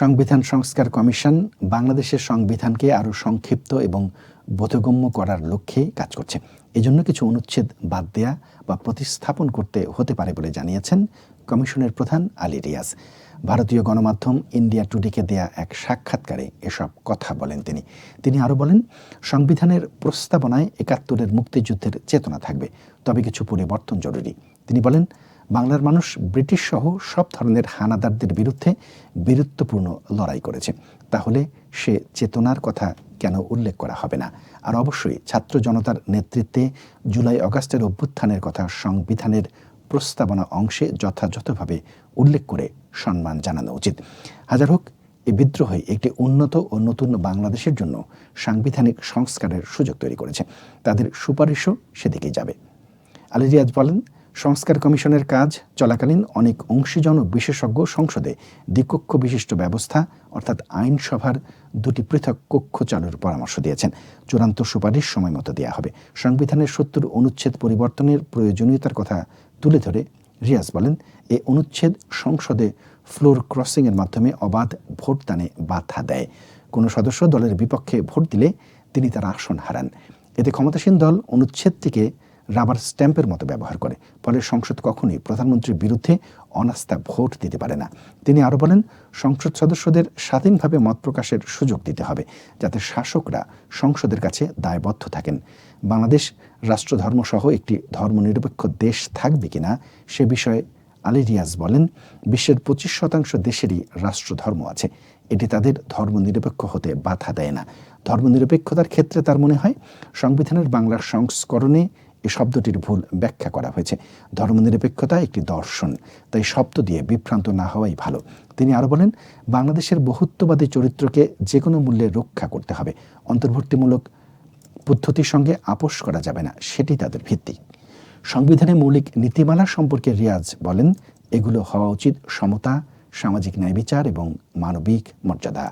সংবিধান সংস্কার কমিশন বাংলাদেশের সংবিধানকে আরও সংক্ষিপ্ত এবং বোধগম্য করার লক্ষ্যে কাজ করছে। এজন্য কিছু অনুচ্ছেদ বাদ দেয়া বা প্রতিস্থাপন করতে হতে পারে বলে জানিয়েছেন কমিশনের প্রধান আলী রিয়াজ। ভারতীয় গণমাধ্যম ইন্ডিয়া টুডেকে দেয়া এক সাক্ষাৎকারে এসব কথা বলেন তিনি। তিনি আরও বলেন, সংবিধানের প্রস্তাবনায় একাত্তরের মুক্তিযুদ্ধের চেতনা থাকবে, তবে কিছু পরিবর্তন জরুরি। তিনি বলেন বাংলার মানুষ ব্রিটিশ সহ সব ধরনের হানাদারদের বিরুদ্ধে বীরত্বপূর্ণ লড়াই করেছে। তাহলে সে চেতনার কথা কেন উল্লেখ করা হবে না? আর অবশ্যই ছাত্র জনতার নেতৃত্বে জুলাই অগাস্টের অভ্যুত্থানের কথা সংবিধানের প্রস্তাবনা অংশে যথাযথভাবে উল্লেখ করে সম্মান জানানো উচিত। হাজার হোক এই বিদ্রোহই একটি উন্নত ও নতুন বাংলাদেশের জন্য সাংবিধানিক সংস্কারের সুযোগ তৈরি করেছে। তাদের সুপারিশও সেদিকেই যাবে। আলী রিয়াজ বলেন সংস্কার কমিশনের কাজ চলাকালীন অনেক অংশীজন বিশেষজ্ঞ সংসদে দ্বিকক্ষ বিশিষ্ট ব্যবস্থা, অর্থাৎ আইনসভার দুটি পৃথক কক্ষ চালুর পরামর্শ দিয়েছেন। চূড়ান্ত সুপারিশ সময় মতো দেওয়া হবে। সংবিধানের সত্তর অনুচ্ছেদ পরিবর্তনের প্রয়োজনীয়তার কথা তুলে ধরে রিয়াজ বলেন এই অনুচ্ছেদ সংসদে ফ্লোর ক্রসিংয়ের মাধ্যমে অবাধ ভোটদানে বাধা দেয়। কোনো সদস্য দলের বিপক্ষে ভোট দিলে তিনি তার আসন হারান। এতে ক্ষমতাসীন দল অনুচ্ছেদটিকে রাবার স্ট্যাম্পের মতো ব্যবহার করে। ফলে সংসদ কখনোই প্রধানমন্ত্রীর বিরুদ্ধে অনাস্থা ভোট দিতে পারে না। তিনি আরও বলেন, সংসদ সদস্যদের স্বাধীনভাবে মত প্রকাশের সুযোগ দিতে হবে, যাতে শাসকরা সংসদের কাছে দায়বদ্ধ থাকেন। বাংলাদেশ রাষ্ট্রধর্মসহ একটি ধর্মনিরপেক্ষ দেশ থাকবে কিনা সে বিষয়ে আলী রিয়াজ বলেন, বিশ্বের পঁচিশ শতাংশ দেশেরই রাষ্ট্রধর্ম আছে। এটি তাদের ধর্মনিরপেক্ষ হতে বাধা দেয় না। ধর্মনিরপেক্ষতার ক্ষেত্রে তার মনে হয়, সংবিধানের বাংলার সংস্করণে এই শব্দটির ভুল ব্যাখ্যা করা হয়েছে। ধর্মনিরপেক্ষতা একটি দর্শন, তাই শব্দ দিয়ে বিভ্রান্ত না হওয়াই ভালো। তিনি আরও বলেন, বাংলাদেশের বহুত্ববাদী চরিত্রকে যে কোনো মূল্যে রক্ষা করতে হবে। অন্তর্ভুক্তিমূলক পদ্ধতির সঙ্গে আপোষ করা যাবে না, সেটি তাদের ভিত্তি। সংবিধানে মৌলিক নীতিমালা সম্পর্কে রিয়াজ বলেন, এগুলো হওয়া উচিত সমতা, সামাজিক ন্যায় বিচার এবং মানবিক মর্যাদা।